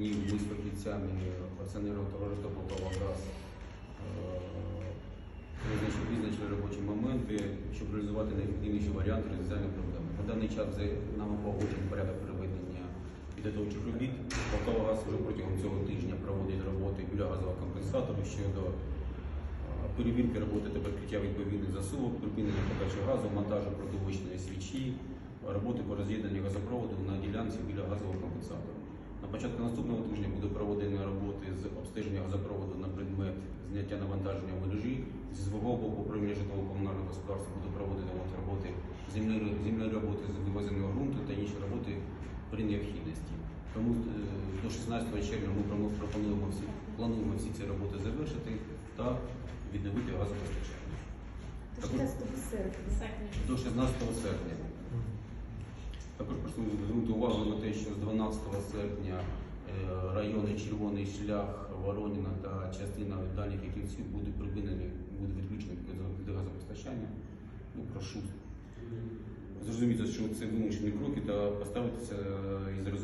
днів ми з фахівцями акціонерного товариства «Полтавагаз» е, визначили, робочі моменти, щоб реалізувати найефективніші варіанти розв'язання проблеми. На даний час нам погоджений порядок проведення підготовчих робіт. «Полтавагаз» вже протягом цього тижня проводить роботи біля газового компенсатору щодо е, перевірки роботи та прикриття відповідних засувок, припинення подачі газу, монтажу продовольчої свічі, роботи по роз'єднанню газопроводу на ділянці біля газового компенсатора. На початку наступного тижня буде проведення роботи з обстеження газопроводу на предмет зняття навантаження мережі. Зі свого боку управління житлово-комунального господарства буде проводити роботи земельні роботи з вивезеного ґрунту та інші роботи при необхідності. Тому е, до 16 червня ми пропонуємо всі, плануємо всі ці роботи завершити та відновити газопостачання. До 16 серпня. До 16 серпня. Також прошу звернути увагу на те, що з 12 серпня е, райони Червоний шлях, Вороніна та частина дальніх яківців будуть припинені, буде відключені від газопостачання. Ну, прошу зрозуміти, що це вимушені кроки та поставитися із розумінням.